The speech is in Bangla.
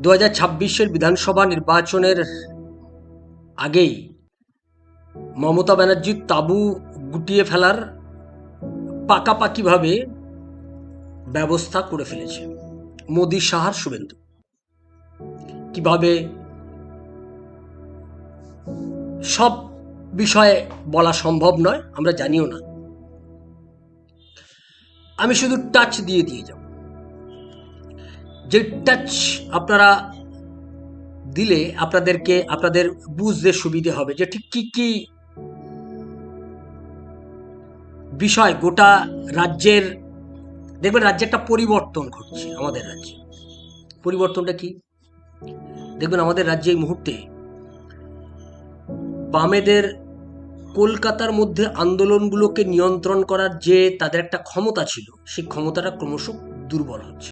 দু হাজার ছাব্বিশের বিধানসভা নির্বাচনের আগেই মমতা ব্যানার্জির তাবু গুটিয়ে ফেলার পাকাপাকিভাবে ব্যবস্থা করে ফেলেছে মোদি সাহার শুভেন্দু। কীভাবে সব বিষয়ে বলা সম্ভব নয়, আমরা জানিও না। আমি শুধু টাচ দিয়ে দিয়ে যাব। যে টাচ আপনারা দিলে আপনাদেরকে আপনাদের বুঝতে সুবিধে হবে যে ঠিক কি কি বিষয় গোটা রাজ্যের, দেখবেন রাজ্যে একটা পরিবর্তন ঘটছে আমাদের রাজ্যে। পরিবর্তনটা কি? দেখবেন আমাদের রাজ্যে এই মুহূর্তে বামেদের কলকাতার মধ্যে আন্দোলনগুলোকে নিয়ন্ত্রণ করার যে তাদের একটা ক্ষমতা ছিল, সেই ক্ষমতাটা ক্রমশ দুর্বল হচ্ছে।